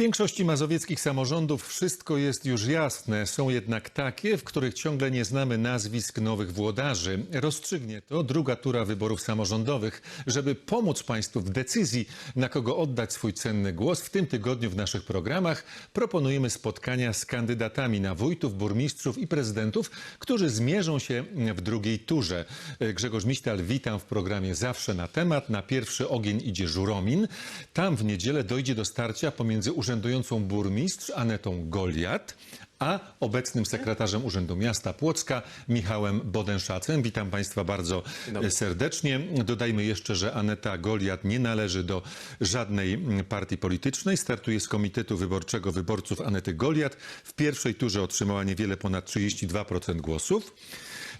większości mazowieckich samorządów wszystko jest już jasne. Są jednak takie, w których ciągle nie znamy nazwisk nowych włodarzy. Rozstrzygnie to druga tura wyborów samorządowych. Żeby pomóc Państwu w decyzji, na kogo oddać swój cenny głos, w tym tygodniu w naszych programach proponujemy spotkania z kandydatami na wójtów, burmistrzów i prezydentów, którzy zmierzą się w drugiej turze. Grzegorz Miśtal, witam w programie Zawsze na temat. Na pierwszy ogień idzie Żuromin. Tam w niedzielę dojdzie do starcia pomiędzy urzędującą burmistrz Anetą Goliat, a obecnym sekretarzem Urzędu Miasta Płocka Michałem Bodenszacem. Witam Państwa bardzo serdecznie. Dodajmy jeszcze, że Aneta Goliat nie należy do żadnej partii politycznej. Startuje z Komitetu Wyborczego Wyborców Anety Goliat. W pierwszej turze otrzymała niewiele ponad 32% głosów.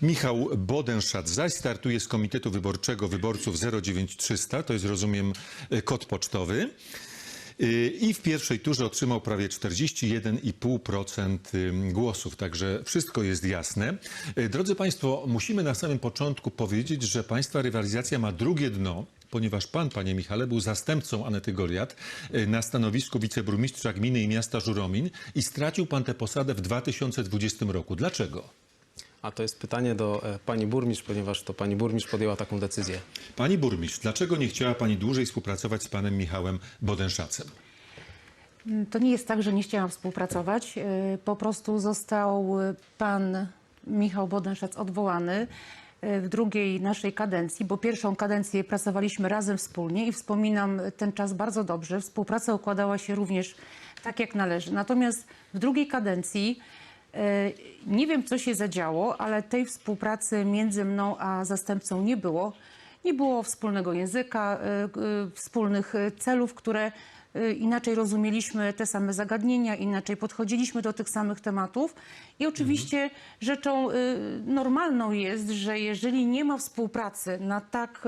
Michał Bodenszat zaś startuje z Komitetu Wyborczego Wyborców 09300, to jest rozumiem kod pocztowy. I w pierwszej turze otrzymał prawie 41,5% głosów, także wszystko jest jasne. Drodzy Państwo, musimy na samym początku powiedzieć, że Państwa rywalizacja ma drugie dno, ponieważ Pan, Panie Michale, był zastępcą Anety Goliat na stanowisku wiceburmistrza gminy i miasta Żuromin i stracił Pan tę posadę w 2020 roku. Dlaczego? A to jest pytanie do e, pani burmistrz, ponieważ to pani burmistrz podjęła taką decyzję. Pani burmistrz, dlaczego nie chciała Pani dłużej współpracować z Panem Michałem Bodenszacem? To nie jest tak, że nie chciałam współpracować. Yy, Po prostu został pan Michał Bodenszac odwołany w drugiej naszej kadencji, bo pierwszą kadencję pracowaliśmy razem wspólnie i wspominam ten czas bardzo dobrze. Współpraca układała się również tak, jak należy. Natomiast w drugiej kadencji nie wiem, co się zadziało, ale tej współpracy między mną a zastępcą nie było. Nie było wspólnego języka, y, y, wspólnych celów, które inaczej rozumieliśmy te same zagadnienia, inaczej podchodziliśmy do tych samych tematów. I oczywiście rzeczą y, normalną jest, że jeżeli nie ma współpracy na tak.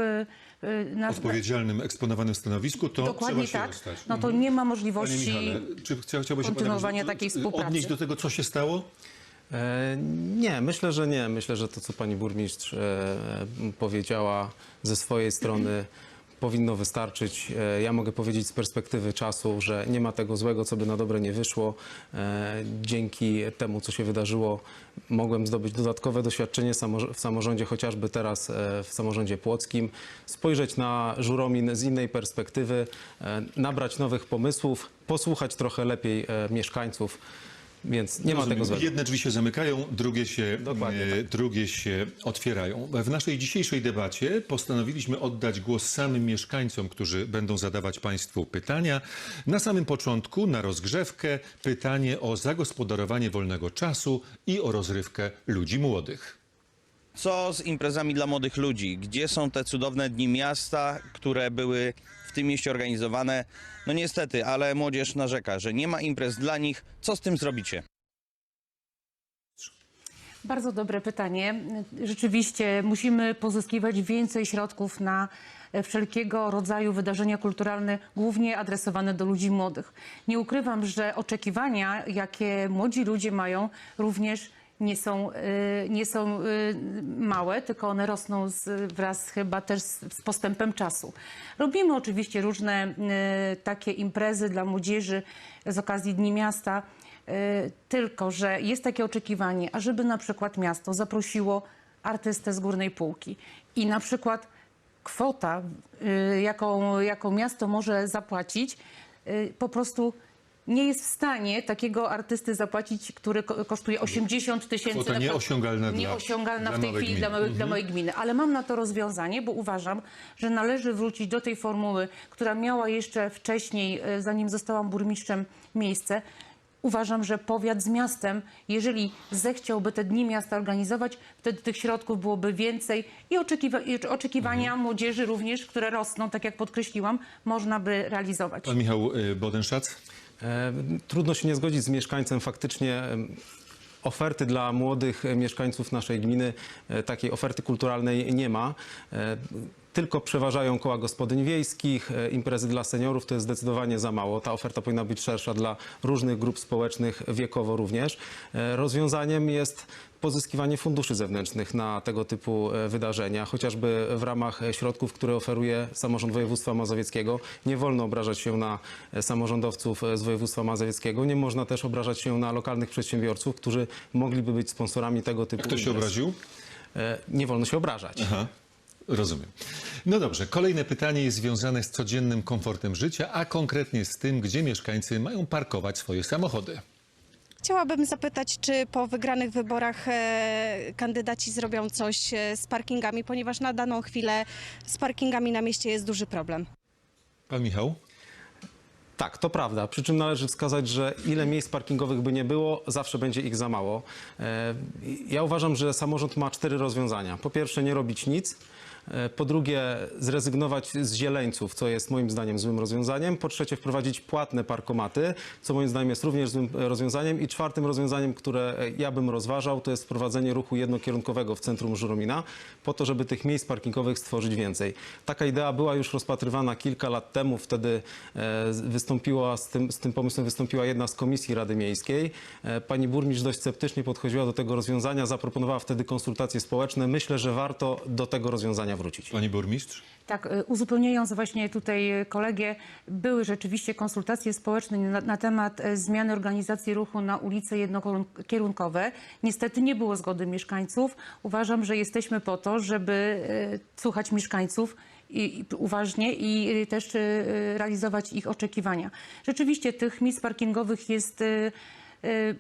y, y, Na, odpowiedzialnym, eksponowanym stanowisku, to dokładnie trzeba się tak, no to nie ma możliwości. Michale, czy chcia- chciałby się pan kontynuowania jakoś takiej współpracy. odnieść do tego, co się stało? E, Nie, myślę, że nie. Myślę, że to, co pani burmistrz e, powiedziała ze swojej strony, powinno wystarczyć. E, Ja mogę powiedzieć z perspektywy czasu, że nie ma tego złego, co by na dobre nie wyszło. E, Dzięki temu, co się wydarzyło, mogłem zdobyć dodatkowe doświadczenie w samorządzie, chociażby teraz e, w samorządzie płockim, spojrzeć na Żuromin z innej perspektywy, nabrać nowych pomysłów, posłuchać trochę lepiej mieszkańców. Więc nie ma Rozumiem. tego złego. Jedne drzwi się zamykają, drugie się, e, drugie się otwierają. W naszej dzisiejszej debacie postanowiliśmy oddać głos samym mieszkańcom, którzy będą zadawać Państwu pytania. Na samym początku, na rozgrzewkę, pytanie o zagospodarowanie wolnego czasu i o rozrywkę ludzi młodych. Co z imprezami dla młodych ludzi? Gdzie są te cudowne dni miasta, które były w tym mieście organizowane? No niestety, ale młodzież narzeka, że nie ma imprez dla nich. Co z tym zrobicie? Bardzo dobre pytanie. Rzeczywiście musimy pozyskiwać więcej środków na wszelkiego rodzaju wydarzenia kulturalne, głównie adresowane do ludzi młodych. Nie ukrywam, że oczekiwania, jakie młodzi ludzie mają, również nie są, e, nie są e, małe, tylko one rosną z, wraz chyba też z, z postępem czasu. Robimy oczywiście różne e, takie imprezy dla młodzieży z okazji Dni Miasta. Y, Tylko, że jest takie oczekiwanie, ażeby na przykład miasto zaprosiło artystę z górnej półki i na przykład kwota, y, jaką, jaką miasto może zapłacić, y, po prostu nie jest w stanie takiego artysty zapłacić, który ko- kosztuje 80 tysięcy. Kwota na przykład- nieosiągalna dla- Nieosiągalna dla w tej małej chwili gminy. dla, małej- dla mojej gminy. Ale mam na to rozwiązanie, bo uważam, że należy wrócić do tej formuły, która miała jeszcze wcześniej, e, zanim zostałam burmistrzem, miejsce. Uważam, że powiat z miastem, jeżeli zechciałby te dni miasta organizować, wtedy tych środków byłoby więcej i, oczekiwa- i oczekiwania Mhm. młodzieży również, które rosną, tak jak podkreśliłam, można by realizować. Pan Michał e, Bodenszac? E, Trudno się nie zgodzić z mieszkańcem. Faktycznie oferty dla młodych mieszkańców naszej gminy, e, takiej oferty kulturalnej nie ma. E, tylko przeważają koła gospodyń wiejskich, imprezy dla seniorów to jest zdecydowanie za mało. Ta oferta powinna być szersza dla różnych grup społecznych, wiekowo również. Rozwiązaniem jest pozyskiwanie funduszy zewnętrznych na tego typu e, wydarzenia, chociażby w ramach e, środków, które oferuje samorząd województwa mazowieckiego. Nie wolno obrażać się na e, samorządowców z województwa mazowieckiego. Nie można też obrażać się na lokalnych przedsiębiorców, którzy mogliby być sponsorami tego typu Kto się imprez. obraził? Nie wolno się obrażać. Aha, rozumiem. No dobrze, kolejne pytanie jest związane z codziennym komfortem życia, a konkretnie z tym, gdzie mieszkańcy mają parkować swoje samochody. Chciałabym zapytać, czy po wygranych wyborach e, kandydaci zrobią coś e, z parkingami, ponieważ na daną chwilę z parkingami na mieście jest duży problem. Pan Michał? Tak, to prawda. Przy czym należy wskazać, że ile miejsc parkingowych by nie było, zawsze będzie ich za mało. E, Ja uważam, że samorząd ma cztery rozwiązania. Po pierwsze, nie robić nic. E, Po drugie, zrezygnować z zieleńców, co jest moim zdaniem złym rozwiązaniem. Po trzecie, wprowadzić płatne parkomaty, co moim zdaniem jest również złym e, rozwiązaniem. I czwartym rozwiązaniem, które e, ja bym rozważał, to jest wprowadzenie ruchu jednokierunkowego w centrum Żuromina, po to, żeby tych miejsc parkingowych stworzyć więcej. Taka idea była już rozpatrywana kilka lat temu. Wtedy wystąpiła z tym, z tym pomysłem wystąpiła jedna z komisji Rady Miejskiej. Pani burmistrz dość sceptycznie podchodziła do tego rozwiązania, zaproponowała wtedy konsultacje społeczne. Myślę, że warto do tego rozwiązania wrócić. Pani burmistrz? Tak, y, uzupełniając właśnie tutaj y, kolegę, były rzeczywiście konsultacje społeczne na, na temat e, zmiany organizacji ruchu na ulice jednokierunkowe. Niestety nie było zgody mieszkańców. Uważam, że jesteśmy po to, żeby słuchać mieszkańców i, i uważnie i y, też y, y, realizować ich oczekiwania. Rzeczywiście tych miejsc parkingowych jest y, y,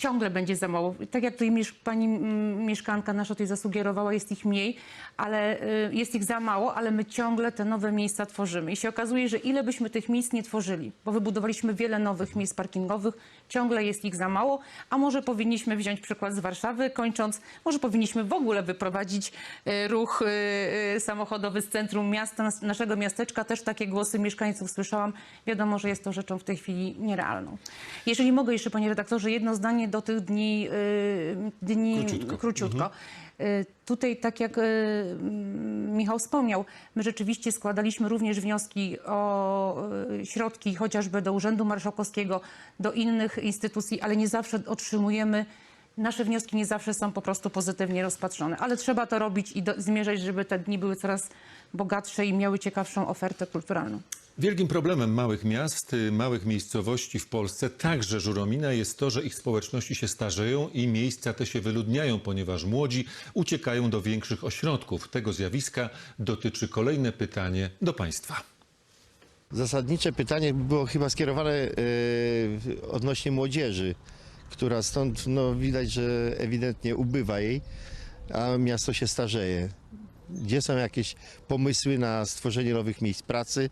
ciągle będzie za mało. Tak jak tutaj miesz- pani mieszkanka nasza tutaj zasugerowała, jest ich mniej, ale y, jest ich za mało, ale my ciągle te nowe miejsca tworzymy. I się okazuje, że ile byśmy tych miejsc nie tworzyli, bo wybudowaliśmy wiele nowych miejsc parkingowych, ciągle jest ich za mało, a może powinniśmy wziąć przykład z Warszawy, kończąc, może powinniśmy w ogóle wyprowadzić y, ruch y, samochodowy z centrum miasta, nas- naszego miasteczka. Też takie głosy mieszkańców słyszałam. Wiadomo, że jest to rzeczą w tej chwili nierealną. Jeżeli mogę jeszcze, panie redaktorze, jedno zdanie do tych dni, y, dni Króciutko. króciutko. Y, Tutaj, tak jak y, Michał wspomniał, my rzeczywiście składaliśmy również wnioski o środki chociażby do Urzędu Marszałkowskiego, do innych instytucji, ale nie zawsze otrzymujemy, nasze wnioski nie zawsze są po prostu pozytywnie rozpatrzone. Ale trzeba to robić i do, zmierzać, żeby te dni były coraz bogatsze i miały ciekawszą ofertę kulturalną. Wielkim problemem małych miast, y, małych miejscowości w Polsce, także Żuromina, jest to, że ich społeczności się starzeją i miejsca te się wyludniają, ponieważ młodzi uciekają do większych ośrodków. Tego zjawiska dotyczy kolejne pytanie do państwa. Zasadnicze pytanie było chyba skierowane e, odnośnie młodzieży, która stąd no, widać, że ewidentnie ubywa jej, a miasto się starzeje. Gdzie są jakieś pomysły na stworzenie nowych miejsc pracy?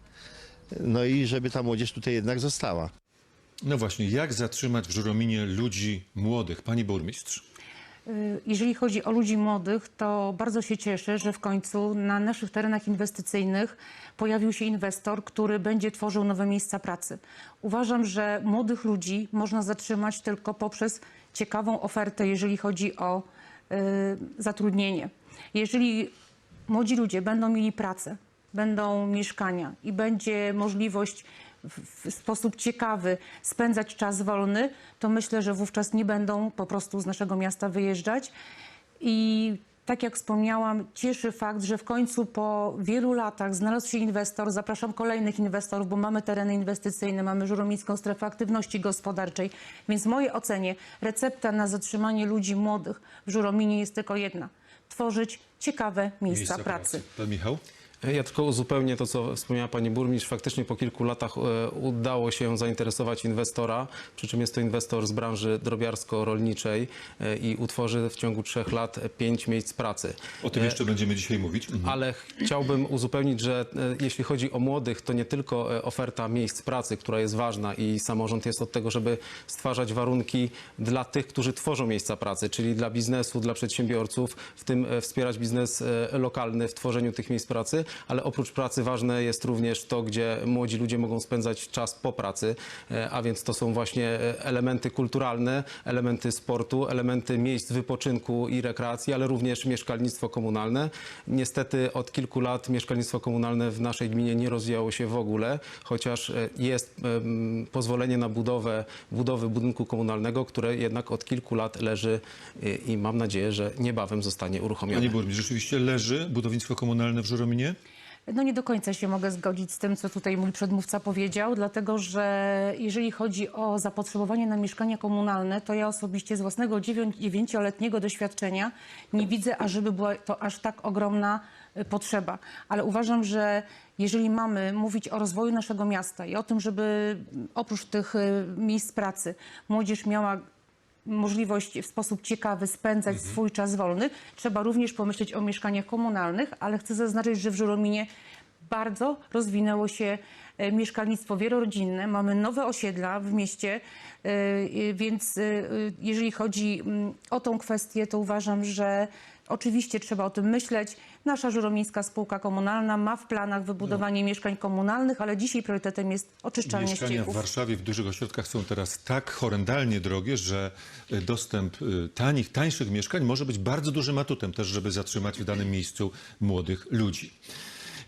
No i żeby ta młodzież tutaj jednak została. No właśnie, jak zatrzymać w Żurominie ludzi młodych? Pani burmistrz. Y, Jeżeli chodzi o ludzi młodych, to bardzo się cieszę, że w końcu na naszych terenach inwestycyjnych pojawił się inwestor, który będzie tworzył nowe miejsca pracy. Uważam, że młodych ludzi można zatrzymać tylko poprzez ciekawą ofertę, jeżeli chodzi o y, zatrudnienie. Jeżeli młodzi ludzie będą mieli pracę, będą mieszkania i będzie możliwość w, sposób ciekawy spędzać czas wolny, to myślę, że wówczas nie będą po prostu z naszego miasta wyjeżdżać. I tak jak wspomniałam, cieszy fakt, że w końcu po wielu latach znalazł się inwestor. Zapraszam kolejnych inwestorów, bo mamy tereny inwestycyjne, mamy Żuromicką Strefę Aktywności Gospodarczej. Więc w mojej ocenie recepta na zatrzymanie ludzi młodych w Żurominie jest tylko jedna. Tworzyć ciekawe miejsca, pracy. Pan Michał? Ja tylko uzupełnię to, co wspomniała pani burmistrz. Faktycznie po kilku latach e, udało się zainteresować inwestora, przy czym jest to inwestor z branży drobiarsko-rolniczej e, i utworzy w ciągu trzech lat pięć miejsc pracy. O tym jeszcze będziemy dzisiaj mówić. Mhm. Ale ch- chciałbym uzupełnić, że e, jeśli chodzi o młodych, to nie tylko e, oferta miejsc pracy, która jest ważna i samorząd jest od tego, żeby stwarzać warunki dla tych, którzy tworzą miejsca pracy, czyli dla biznesu, dla przedsiębiorców, w tym e, wspierać biznes e, lokalny w tworzeniu tych miejsc pracy, ale oprócz pracy ważne jest również to, gdzie młodzi ludzie mogą spędzać czas po pracy, e, a więc to są właśnie e, elementy kulturalne, elementy sportu, elementy miejsc wypoczynku i rekreacji, ale również mieszkalnictwo komunalne. Niestety od kilku lat mieszkalnictwo komunalne w naszej gminie nie rozwijało się w ogóle, chociaż e, jest pozwolenie na budowę, budowy budynku komunalnego, które jednak od kilku lat leży i mam nadzieję, że niebawem zostanie uruchomione. Panie burmistrz, rzeczywiście leży budownictwo komunalne w Żurominie? No nie do końca się mogę zgodzić z tym, co tutaj mój przedmówca powiedział, dlatego że jeżeli chodzi o zapotrzebowanie na mieszkania komunalne, to ja osobiście z własnego dziewię- dziewięcioletniego doświadczenia nie widzę, ażeby była to aż tak ogromna y, potrzeba. Ale uważam, że jeżeli mamy mówić o rozwoju naszego miasta i o tym, żeby mm, oprócz tych y, miejsc pracy młodzież miała możliwość w sposób ciekawy spędzać swój czas wolny, trzeba również pomyśleć o mieszkaniach komunalnych, ale chcę zaznaczyć, że w Żurominie bardzo rozwinęło się e, mieszkalnictwo wielorodzinne. Mamy nowe osiedla w mieście, e, więc e, jeżeli chodzi mm, o tą kwestię, to uważam, że oczywiście trzeba o tym myśleć. Nasza Żuromińska Spółka Komunalna ma w planach wybudowanie mieszkań komunalnych, ale dzisiaj priorytetem jest oczyszczalnia Mieszkania w ścieków. Warszawie w dużych ośrodkach są teraz tak horrendalnie drogie, że y, dostęp y, tanich, tańszych mieszkań może być bardzo dużym atutem też, żeby zatrzymać w danym miejscu młodych ludzi.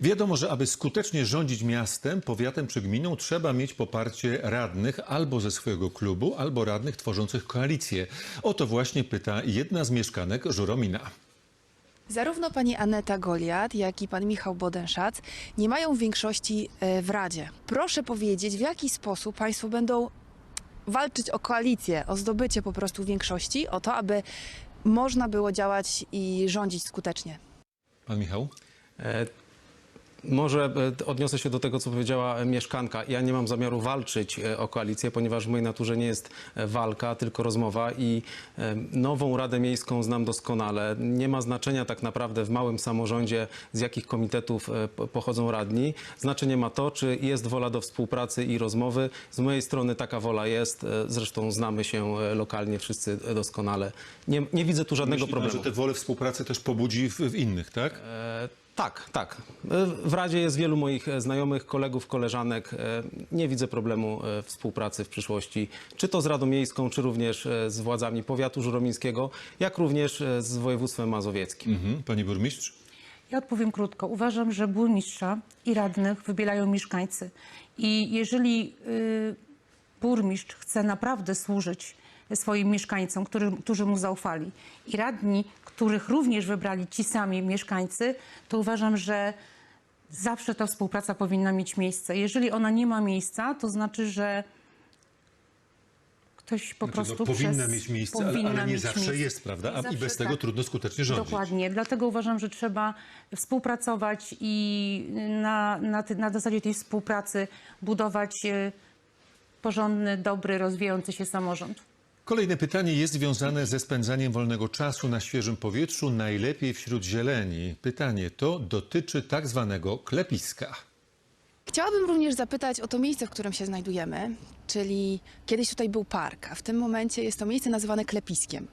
Wiadomo, że aby skutecznie rządzić miastem, powiatem czy gminą, trzeba mieć poparcie radnych albo ze swojego klubu, albo radnych tworzących koalicję. O to właśnie pyta jedna z mieszkanek Żuromina. Zarówno pani Aneta Goliat, jak i pan Michał Bodenszac nie mają większości e, w Radzie. Proszę powiedzieć, w jaki sposób państwo będą walczyć o koalicję, o zdobycie po prostu większości, o to, aby można było działać i rządzić skutecznie. Pan Michał? Może e, odniosę się do tego, co powiedziała e, mieszkanka. Ja nie mam zamiaru walczyć e, o koalicję, ponieważ w mojej naturze nie jest walka, tylko rozmowa i nową Radę Miejską znam doskonale. Nie ma znaczenia tak naprawdę w małym samorządzie, z jakich komitetów po- pochodzą radni. Znaczenie ma to, czy jest wola do współpracy i rozmowy. Z mojej strony taka wola jest. Zresztą znamy się lokalnie wszyscy doskonale. Nie, nie widzę tu żadnego Myśli pan, problemu. że tę wolę współpracy też pobudzi w, w innych, tak? E, Tak, tak. E, W Radzie jest wielu moich e, znajomych, kolegów, koleżanek. E, Nie widzę problemu współpracy w przyszłości, czy to z Radą Miejską, czy również z władzami powiatu żuromińskiego, jak również z województwem mazowieckim. Mhm. Panie burmistrz? Ja odpowiem krótko. Uważam, że burmistrza i radnych wybierają mieszkańcy. I jeżeli y, burmistrz chce naprawdę służyć swoim mieszkańcom, który, którzy mu zaufali, i radni, których również wybrali ci sami mieszkańcy, to uważam, że zawsze ta współpraca powinna mieć miejsce. Jeżeli ona nie ma miejsca, to znaczy, że ktoś po Znaczy, prostu no, powinna przez- mieć miejsce, ale, powinna ale nie mieć zawsze miejsce. jest, prawda? Nie A, I bez tego tak. trudno skutecznie rządzić. Dokładnie. Dlatego uważam, że trzeba współpracować i na, na, na zasadzie tej współpracy budować e, porządny, dobry, rozwijający się samorząd. Kolejne pytanie jest związane ze spędzaniem wolnego czasu na świeżym powietrzu, najlepiej wśród zieleni. Pytanie to dotyczy tak zwanego klepiska. Chciałabym również zapytać o to miejsce, w którym się znajdujemy, czyli kiedyś tutaj był park, a w tym momencie jest to miejsce nazywane klepiskiem.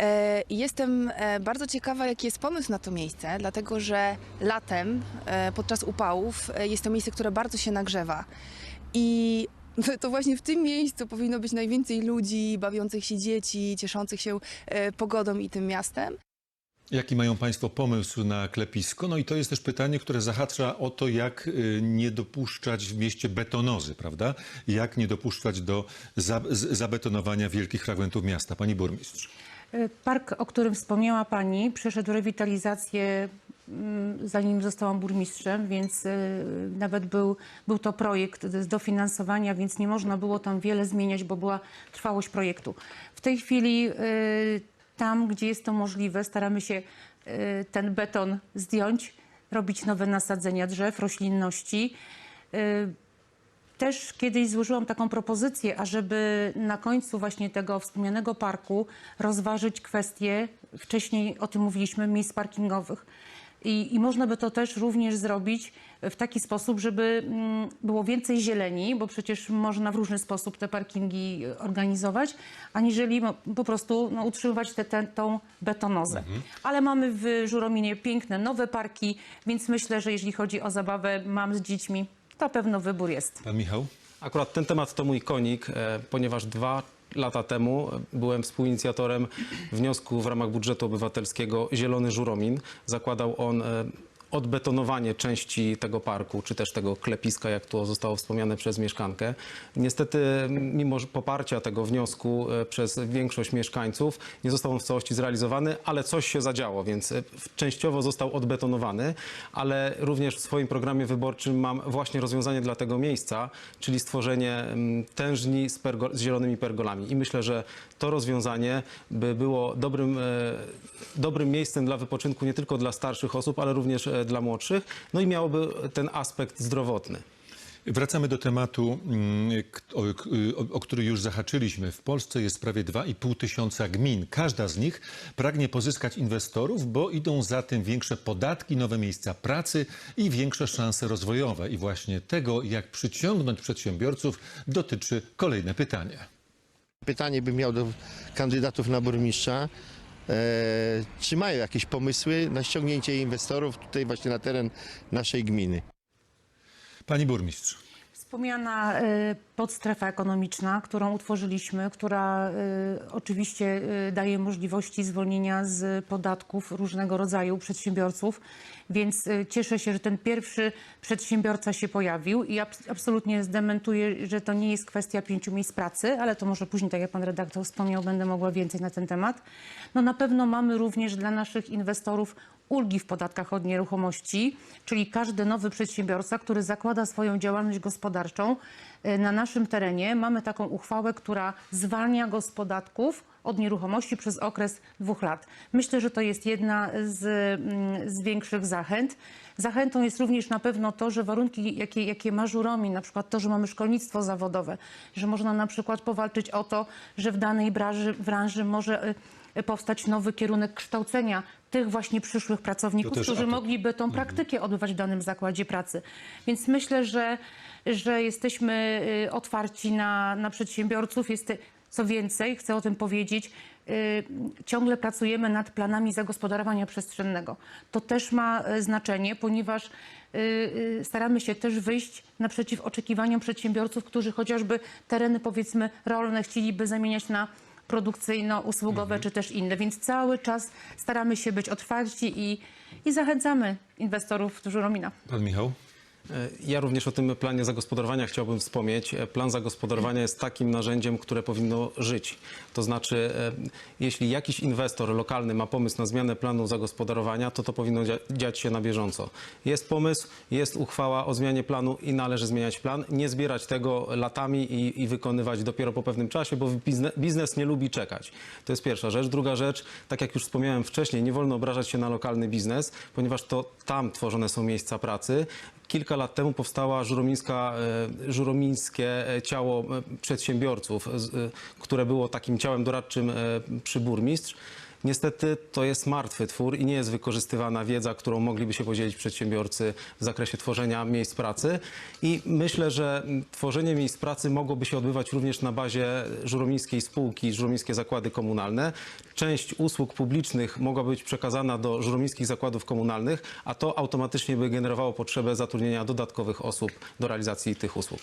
E, Jestem e, bardzo ciekawa, jaki jest pomysł na to miejsce, dlatego że latem, e, podczas upałów, jest to miejsce, które bardzo się nagrzewa. I to właśnie w tym miejscu powinno być najwięcej ludzi, bawiących się dzieci, cieszących się e, pogodą i tym miastem. Jaki mają Państwo pomysł na klepisko? No i to jest też pytanie, które zahacza o to, jak y, nie dopuszczać w mieście betonozy, prawda? Jak nie dopuszczać do zabetonowania wielkich fragmentów miasta. Pani burmistrz. E, Park, o którym wspomniała Pani, przeszedł rewitalizację mm, zanim zostałam burmistrzem, więc e, nawet był, był to projekt z dofinansowania, więc nie można było tam wiele zmieniać, bo była trwałość projektu. W tej chwili e, tam, gdzie jest to możliwe, staramy się ten beton zdjąć, robić nowe nasadzenia drzew, roślinności. Też kiedyś złożyłam taką propozycję, ażeby na końcu właśnie tego wspomnianego parku rozważyć kwestię, wcześniej o tym mówiliśmy, miejsc parkingowych. I, I można by to też również zrobić w taki sposób, żeby mm, było więcej zieleni, bo przecież można w różny sposób te parkingi organizować, aniżeli mo- po prostu no, utrzymywać tę tą betonozę. Ale mamy w Żurominie piękne nowe parki, więc myślę, że jeśli chodzi o zabawę mam z dziećmi, to pewno wybór jest. Pan Michał? Akurat ten temat to mój konik, e, ponieważ dwa lata temu byłem współinicjatorem wniosku w ramach budżetu obywatelskiego Zielony Żuromin. Zakładał on e, odbetonowanie części tego parku, czy też tego klepiska, jak to zostało wspomniane przez mieszkankę. Niestety, mimo poparcia tego wniosku e, przez większość mieszkańców, nie został on w całości zrealizowany, ale coś się zadziało, więc e, częściowo został odbetonowany, ale również w swoim programie wyborczym mam właśnie rozwiązanie dla tego miejsca, czyli stworzenie mm, tężni z, z zielonymi pergolami. I myślę, że to rozwiązanie by było dobrym, e, dobrym miejscem dla wypoczynku nie tylko dla starszych osób, ale również dla młodszych. No i miałoby ten aspekt zdrowotny. Wracamy do tematu, mm, o, o który już zahaczyliśmy. W Polsce jest prawie 2,5 tysiąca gmin. Każda z nich pragnie pozyskać inwestorów, bo idą za tym większe podatki, nowe miejsca pracy i większe szanse rozwojowe. I właśnie tego, jak przyciągnąć przedsiębiorców, dotyczy kolejne pytanie. Pytanie bym miał do kandydatów na burmistrza. E, czy mają jakieś pomysły na ściągnięcie inwestorów tutaj właśnie na teren naszej gminy? Pani burmistrz. Wspomniana y, podstrefa ekonomiczna, którą utworzyliśmy, która y, oczywiście y, daje możliwości zwolnienia z podatków różnego rodzaju przedsiębiorców, więc cieszę się, że ten pierwszy przedsiębiorca się pojawił i abs- absolutnie zdementuję, że to nie jest kwestia pięciu miejsc pracy, ale to może później, tak jak pan redaktor wspomniał, będę mogła więcej na ten temat. No na pewno mamy również dla naszych inwestorów ulgi w podatkach od nieruchomości, czyli każdy nowy przedsiębiorca, który zakłada swoją działalność gospodarczą y, na naszym terenie, mamy taką uchwałę, która zwalnia go z podatków od nieruchomości przez okres dwóch lat. Myślę, że to jest jedna z, mm, z większych zachęt. Zachętą jest również na pewno to, że warunki, jakie, jakie ma Żuromin, na przykład to, że mamy szkolnictwo zawodowe, że można na przykład powalczyć o to, że w danej branży, branży może y, powstać nowy kierunek kształcenia tych właśnie przyszłych pracowników, którzy atut. mogliby tą praktykę odbywać w danym zakładzie pracy. Więc myślę, że, że jesteśmy y, otwarci na, na przedsiębiorców. Jest, co więcej, chcę o tym powiedzieć, y, ciągle pracujemy nad planami zagospodarowania przestrzennego. To też ma y, znaczenie, ponieważ staramy się też wyjść naprzeciw oczekiwaniom przedsiębiorców, którzy chociażby tereny powiedzmy rolne chcieliby zamieniać na produkcyjno-usługowe czy też inne. Więc cały czas staramy się być otwarci i, i zachęcamy inwestorów do Żuromina. Pan Michał? E, Ja również o tym planie zagospodarowania chciałbym wspomnieć. E, Plan zagospodarowania jest takim narzędziem, które powinno żyć. To znaczy, e, jeśli jakiś inwestor lokalny ma pomysł na zmianę planu zagospodarowania, to to powinno dzia- dziać się na bieżąco. Jest pomysł, jest uchwała o zmianie planu i należy zmieniać plan. Nie zbierać tego latami i, i wykonywać dopiero po pewnym czasie, bo biznes, biznes nie lubi czekać. To jest pierwsza rzecz. Druga rzecz, tak jak już wspomniałem wcześniej, nie wolno obrażać się na lokalny biznes, ponieważ to tam tworzone są miejsca pracy. Kilka lat temu powstała żuromińska, e, żuromińskie e, ciało e, przedsiębiorców, które było takim ciałem doradczym przy burmistrz. Niestety to jest martwy twór i nie jest wykorzystywana wiedza, którą mogliby się podzielić przedsiębiorcy w zakresie tworzenia miejsc pracy. I myślę, że tworzenie miejsc pracy mogłoby się odbywać również na bazie żuromińskiej spółki, żuromińskie zakłady komunalne. Część usług publicznych mogłaby być przekazana do żuromińskich zakładów komunalnych, a to automatycznie by generowało potrzebę zatrudnienia dodatkowych osób do realizacji tych usług.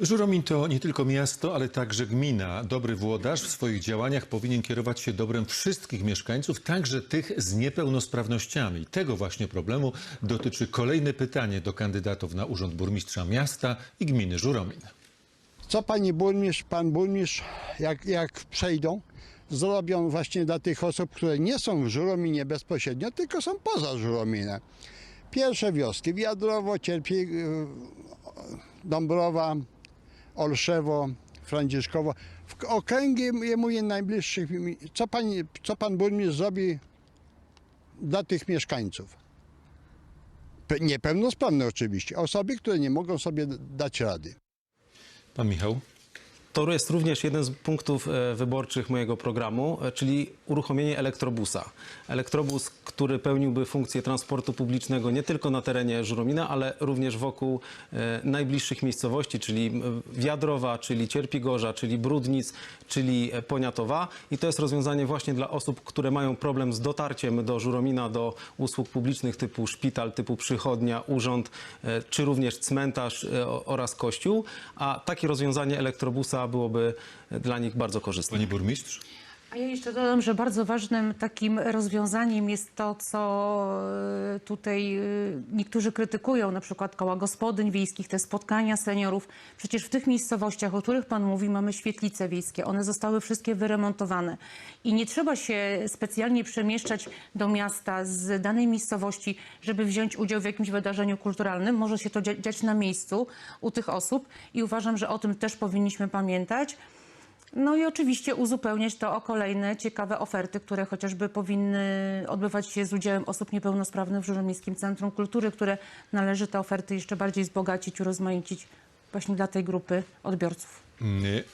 Żuromin to nie tylko miasto, ale także gmina. Dobry włodarz w swoich działaniach powinien kierować się dobrem wszystkich mieszkańców, także tych z niepełnosprawnościami. Tego właśnie problemu dotyczy kolejne pytanie do kandydatów na urząd burmistrza miasta i gminy Żuromin. co pani burmistrz, pan burmistrz, jak, jak przejdą, zrobią właśnie dla tych osób, które nie są w Żurominie bezpośrednio, tylko są poza Żurominem. Pierwsze wioski, Wiadrowo, Cierpie, y, Dąbrowa, Olszewo, Franciszkowo. W okręgi, ja mówię, najbliższych, co, pani, co pan burmistrz zrobi dla tych mieszkańców? Pe- Niepełnosprawne oczywiście, osoby, które nie mogą sobie dać rady. Pan Michał? To jest również jeden z punktów e, wyborczych mojego programu, e, czyli uruchomienie elektrobusa. Elektrobus, który pełniłby funkcję transportu publicznego nie tylko na terenie Żuromina, ale również wokół e, najbliższych miejscowości, czyli Wiadrowa, czyli Cierpigorza, czyli Brudnic, czyli Poniatowa. I to jest rozwiązanie właśnie dla osób, które mają problem z dotarciem do Żuromina, do usług publicznych typu szpital, typu przychodnia, urząd, czy również cmentarz oraz kościół. A takie rozwiązanie elektrobusa byłoby dla nich bardzo korzystne. Pani burmistrz? A ja jeszcze dodam, że bardzo ważnym takim rozwiązaniem jest to, co e, tutaj e, niektórzy krytykują, na przykład koła gospodyń wiejskich, te spotkania seniorów. Przecież w tych miejscowościach, o których Pan mówi, mamy świetlice wiejskie. One zostały wszystkie wyremontowane. I nie trzeba się specjalnie przemieszczać do miasta z danej miejscowości, żeby wziąć udział w jakimś wydarzeniu kulturalnym. Może się to dzia- dziać na miejscu u tych osób i uważam, że o tym też powinniśmy pamiętać. No i oczywiście uzupełniać to o kolejne ciekawe oferty, które chociażby powinny odbywać się z udziałem osób niepełnosprawnych w Żuromińskim Centrum Kultury, które należy te oferty jeszcze bardziej wzbogacić, urozmaicić właśnie dla tej grupy odbiorców.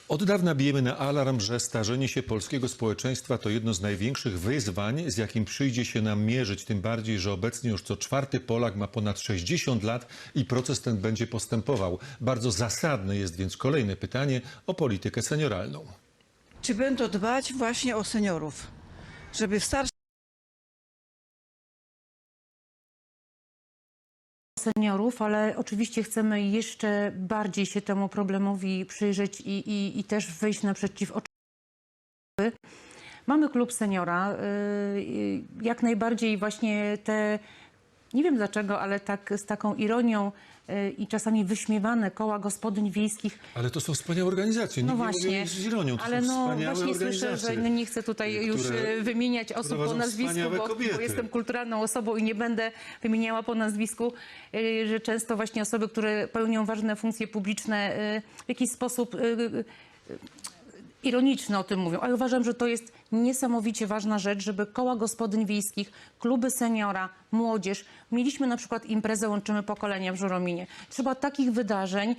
Od dawna bijemy na alarm, że starzenie się polskiego społeczeństwa to jedno z największych wyzwań, z jakim przyjdzie się nam mierzyć. Tym bardziej, że obecnie już co czwarty Polak ma ponad 60 lat i proces ten będzie postępował. Bardzo zasadne jest więc kolejne pytanie o politykę senioralną. Czy będą dbać właśnie o seniorów, żeby w seniorów, ale oczywiście chcemy jeszcze bardziej się temu problemowi przyjrzeć i, i, i też wyjść naprzeciw oczekiwaniom. Mamy klub seniora. y, y, Jak najbardziej właśnie te, nie wiem dlaczego, ale tak z taką ironią y, i czasami wyśmiewane koła gospodyń wiejskich Ale to są wspaniałe organizacje. no Nikt nie właśnie, mówi z ironią. To ale no właśnie słyszę, że no nie chcę tutaj już e, wymieniać osób po nazwisku, bo, bo jestem kulturalną osobą i nie będę wymieniała po nazwisku, e, że często właśnie osoby, które pełnią ważne funkcje publiczne e, w jakiś sposób e, e, ironiczne o tym mówią, ale uważam, że to jest niesamowicie ważna rzecz, żeby koła gospodyń wiejskich, kluby seniora, młodzież, mieliśmy na przykład imprezę Łączymy Pokolenia w Żurominie. Trzeba takich wydarzeń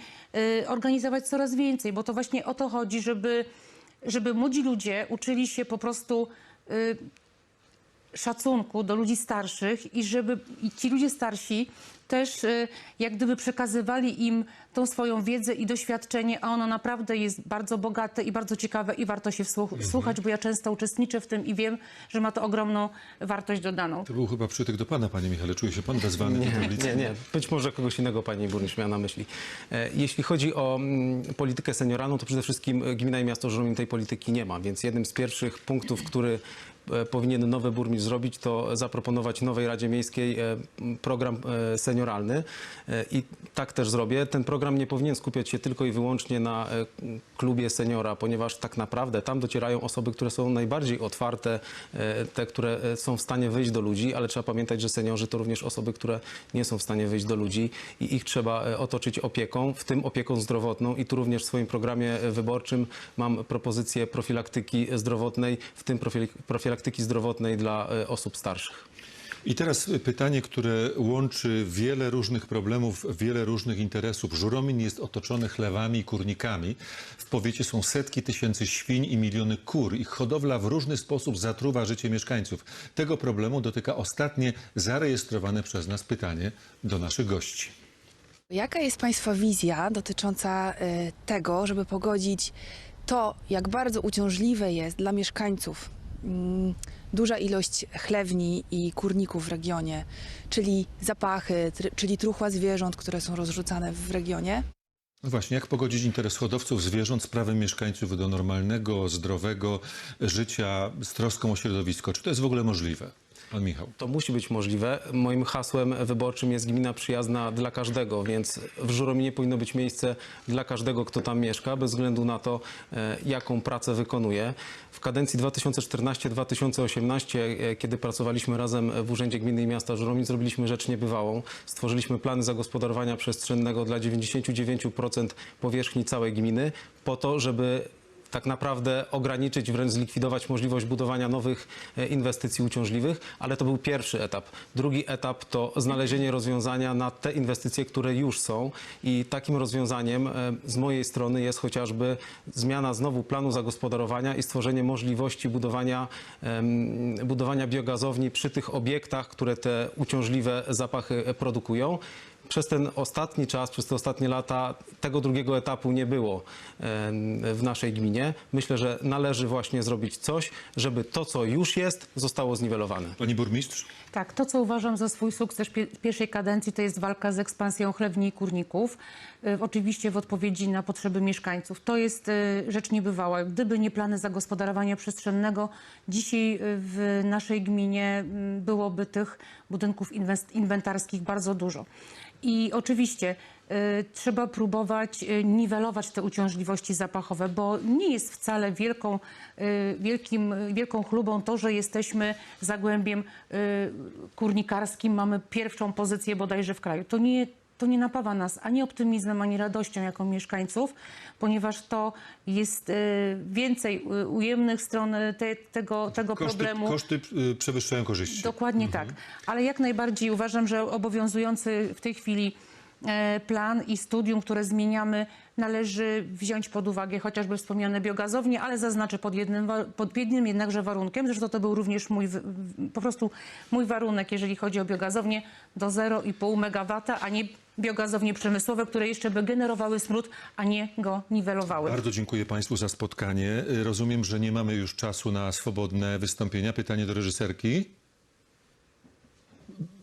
y, organizować coraz więcej, bo to właśnie o to chodzi, żeby, żeby młodzi ludzie uczyli się po prostu y, szacunku do ludzi starszych i żeby i ci ludzie starsi też y, jak gdyby przekazywali im tą swoją wiedzę i doświadczenie, a ono naprawdę jest bardzo bogate i bardzo ciekawe i warto się wsłuch- wsłuchać, bo ja często uczestniczę w tym i wiem, że ma to ogromną wartość dodaną. To był chyba przytyk do pana, panie Michale. Czuje się pan wezwany do Nie, tablicy? nie, nie. Być może kogoś innego pani burmistrz miała na myśli. E, Jeśli chodzi o mm, politykę senioralną, to przede wszystkim gmina i miasto Żuromin tej polityki nie ma, więc jednym z pierwszych punktów, który powinien nowy burmistrz zrobić, to zaproponować nowej Radzie Miejskiej e, program e, senioralny. E, i tak też zrobię. Ten program nie powinien skupiać się tylko i wyłącznie na e, klubie seniora, ponieważ tak naprawdę tam docierają osoby, które są najbardziej otwarte, e, te, które e, są w stanie wyjść do ludzi, ale trzeba pamiętać, że seniorzy to również osoby, które nie są w stanie wyjść do ludzi i ich trzeba e, otoczyć opieką, w tym opieką zdrowotną. I tu również w swoim programie e, wyborczym mam propozycję profilaktyki zdrowotnej, w tym profil- profilaktyki zdrowotnej dla e, osób starszych. I teraz pytanie, które łączy wiele różnych problemów, wiele różnych interesów. Żuromin jest otoczony chlewami i kurnikami. W powiecie są setki tysięcy świń i miliony kur. Ich hodowla w różny sposób zatruwa życie mieszkańców. Tego problemu dotyka ostatnie zarejestrowane przez nas pytanie do naszych gości. Jaka jest Państwa wizja dotycząca e, tego, żeby pogodzić to, jak bardzo uciążliwe jest dla mieszkańców duża ilość chlewni i kurników w regionie, czyli zapachy, czyli truchła zwierząt, które są rozrzucane w regionie? No właśnie, jak pogodzić interes hodowców zwierząt z prawem mieszkańców do normalnego, zdrowego życia z troską o środowisko? Czy to jest w ogóle możliwe? Pan Michał. To musi być możliwe. Moim hasłem wyborczym jest gmina przyjazna dla każdego, więc w Żurominie powinno być miejsce dla każdego, kto tam mieszka, bez względu na to, e, jaką pracę wykonuje. W kadencji 2014-2018, e, kiedy pracowaliśmy razem w Urzędzie Gminy i Miasta Żuromin, zrobiliśmy rzecz niebywałą. Stworzyliśmy plany zagospodarowania przestrzennego dla 99% powierzchni całej gminy, po to, żeby tak naprawdę ograniczyć, wręcz zlikwidować możliwość budowania nowych e, inwestycji uciążliwych, ale to był pierwszy etap. Drugi etap to znalezienie rozwiązania na te inwestycje, które już są i takim rozwiązaniem e, z mojej strony jest chociażby zmiana znowu planu zagospodarowania i stworzenie możliwości budowania, budowania biogazowni przy tych obiektach, które te uciążliwe zapachy e, produkują. Przez ten ostatni czas, przez te ostatnie lata tego drugiego etapu nie było w naszej gminie. Myślę, że należy właśnie zrobić coś, żeby to, co już jest, zostało zniwelowane. Pani burmistrz? Tak, to co uważam za swój sukces pie- pierwszej kadencji to jest walka z ekspansją chlewni i kurników. Y, Oczywiście w odpowiedzi na potrzeby mieszkańców. To jest y, rzecz niebywała. Gdyby nie plany zagospodarowania przestrzennego, dzisiaj y, w naszej gminie byłoby tych budynków inwentarskich bardzo dużo. I oczywiście y, trzeba próbować y, niwelować te uciążliwości zapachowe, bo nie jest wcale wielką, y, wielkim, wielką chlubą to, że jesteśmy zagłębiem y, kurnikarskim, mamy pierwszą pozycję bodajże w kraju. To nie, to nie napawa nas ani optymizmem, ani radością jako mieszkańców, ponieważ to jest y, więcej y, ujemnych stron y, te, tego, tego Koszty, problemu. koszty przewyższają korzyści. Dokładnie tak. Ale jak najbardziej uważam, że obowiązujący w tej chwili e, plan i studium, które zmieniamy, należy wziąć pod uwagę chociażby wspomniane biogazownie, ale zaznaczę pod jednym, pod jednym jednakże warunkiem, zresztą to był również mój, po prostu mój warunek, jeżeli chodzi o biogazownie, do 0,5 MW, a nie biogazownie przemysłowe, które jeszcze by generowały smród, a nie go niwelowały. Bardzo dziękuję Państwu za spotkanie. Rozumiem, że nie mamy już czasu na swobodne wystąpienia. Pytanie do reżyserki.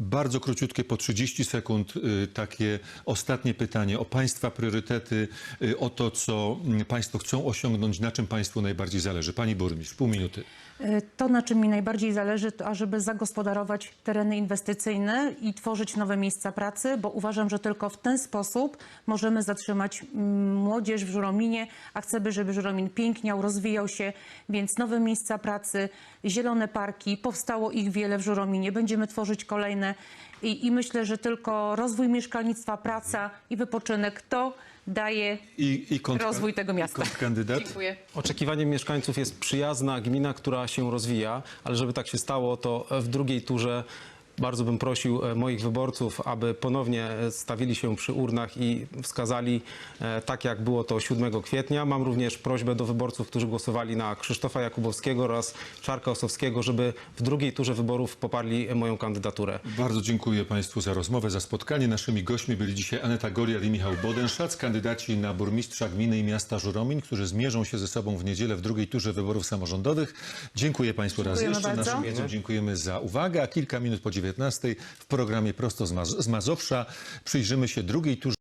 Bardzo króciutkie, po 30 sekund, y, takie ostatnie pytanie o Państwa priorytety, y, o to, co Państwo chcą osiągnąć, na czym Państwu najbardziej zależy. Pani burmistrz, pół minuty. E, To, na czym mi najbardziej zależy, to ażeby zagospodarować tereny inwestycyjne i tworzyć nowe miejsca pracy, bo uważam, że tylko w ten sposób możemy zatrzymać mm, młodzież w Żurominie, a chcemy, żeby Żuromin piękniał, rozwijał się, więc nowe miejsca pracy, zielone parki, powstało ich wiele w Żurominie, będziemy tworzyć kolejne i, i myślę, że tylko rozwój mieszkalnictwa, praca i wypoczynek to daje I, i rozwój tego miasta. Kontrkandydat. Dziękuję. Oczekiwaniem mieszkańców jest przyjazna gmina, która się rozwija, ale żeby tak się stało, to w drugiej turze bardzo bym prosił e, moich wyborców, aby ponownie e, stawili się przy urnach i wskazali e, tak, jak było to 7 kwietnia. Mam również prośbę do wyborców, którzy głosowali na Krzysztofa Jakubowskiego oraz Czarka Osowskiego, żeby w drugiej turze wyborów poparli moją kandydaturę. Bardzo dziękuję Państwu za rozmowę, za spotkanie. Naszymi gośćmi byli dzisiaj Aneta Goliat i Michał Bodenszac, kandydaci na burmistrza gminy i miasta Żuromin, którzy zmierzą się ze sobą w niedzielę w drugiej turze wyborów samorządowych. Dziękuję Państwu raz Dziękujemy jeszcze. bardzo. Naszym widzom dziękujemy za uwagę, a kilka minut po 19 w programie Prosto z, Maz- z Mazowsza. Przyjrzymy się drugiej turze